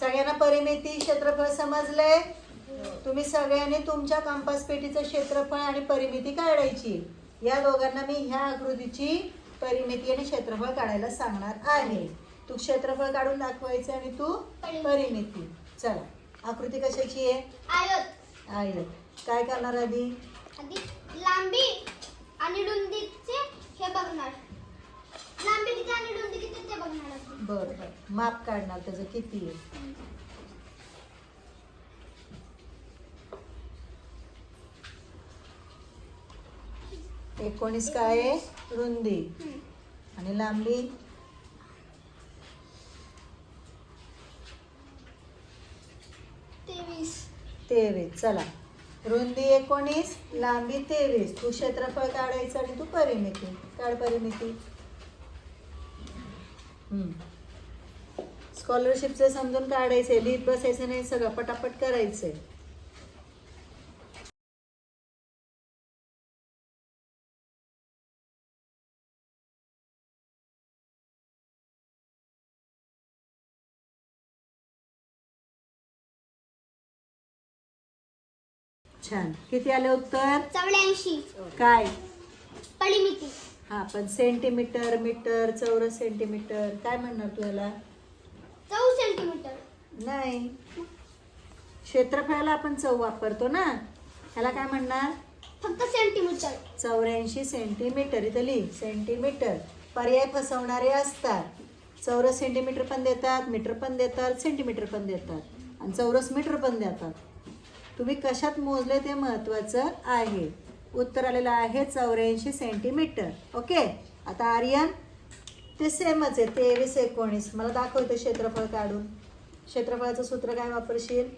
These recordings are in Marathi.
सगळ्यांना परिमिती क्षेत्रफळ समजले तुम्ही सगळ्यांनी तुमच्या कंपास पेटीचं क्षेत्रफळ आणि परिमिती काढायची. या दोघांना मी ह्या आकृतीची परिमिती आणि क्षेत्रफळ काढायला सांगणार आहे. तू क्षेत्रफळ काढून दाखवायचं आणि तू परिमिती. चला आकृती कशाची आहे? आयत. काय करणार आधी? लांबी आणि रुंदीचे हे बघणार लांबी किती आणि रुंदी किती ते बघणार आधी. बरं बरं. माप काढणार त्याचं किती आहे? एकोणीस काय आहे? रुंदी. हम्म. आणि लांबी? तेवीस. तेवीस. चला. रुंदी एकोणीस लांबी तेवीस. तू क्षेत्रफळ काढायचं आणि तू परिमिती. काढ परिमिती. स्कॉलरशिपचे समजून काढायचे लिहित बसायचं नाही सगळं पटापट करायचंय. छान. किती आले उत्तर? चौऱ्याऐंशी. काय? परिमिती हा पण सेंटीमीटर मीटर चौरस सेंटीमीटर काय म्हणणार तू याला? नाही. क्षेत्रफळाला आपण चौ वापरतो ना. ह्याला काय म्हणणार? फक्त सेंटीमीटर चौऱ्याऐंशी सेंटीमीटर इथं लिही. सेंटीमीटर पर्याय फसवणारे असतात. चौरस सेंटीमीटर पण देतात मीटर पण देतात सेंटीमीटर पण देतात. आणि चौरस मीटर पण देतात. तुम्ही कशात मोजले ते महत्त्वाचं आहे. उत्तर आलेलं आहे चौऱ्याऐंशी सेंटीमीटर ओके आता आर्यन ते सेमच आहे. तेवीस एकोणीस. मला दाखवतं क्षेत्रफळ काढून. क्षेत्रफळाचं सूत्र काय वापरशील?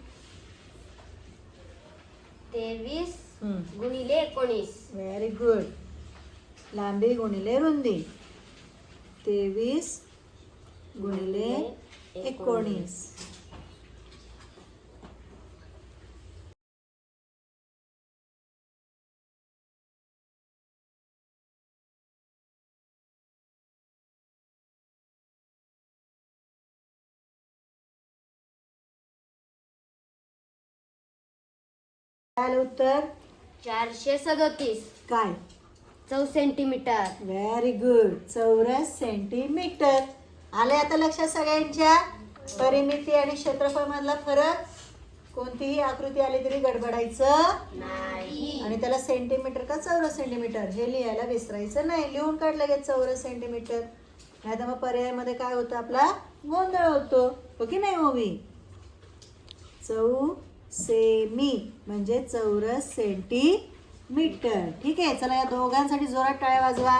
तेवीस. गुणिले एकोणीस. व्हेरी गुड लांबी गुणिले रुंदी. तेवीस गुणिले एकोणीस. आलं उत्तर? चारशे सदोतीस. काय? चौ सेंटीमीटर. व्हेरी गुड चौरस सेंटीमीटर. आले आता लक्षात सगळ्यांच्या? परिमिती आणि क्षेत्रफळ मधला फरक? कोणतीही आकृती आली तरी गडबडायचं? नाही. आणि त्याला सेंटीमीटर का चौरस सेंटीमीटर? हे लिहायला विसरायचं नाही. लिहून काढ लगेच चौरस सेंटीमीटर. नाही तर मग पर्यायामध्ये काय होतं आपला? गोंधळ होतो. हो की नाही ओवी? चौ सेमी म्हणजे चौरस सेंटीमीटर. ठीक आहे? चला या दोघांसाठी जोरात टाळ्या वाजवा.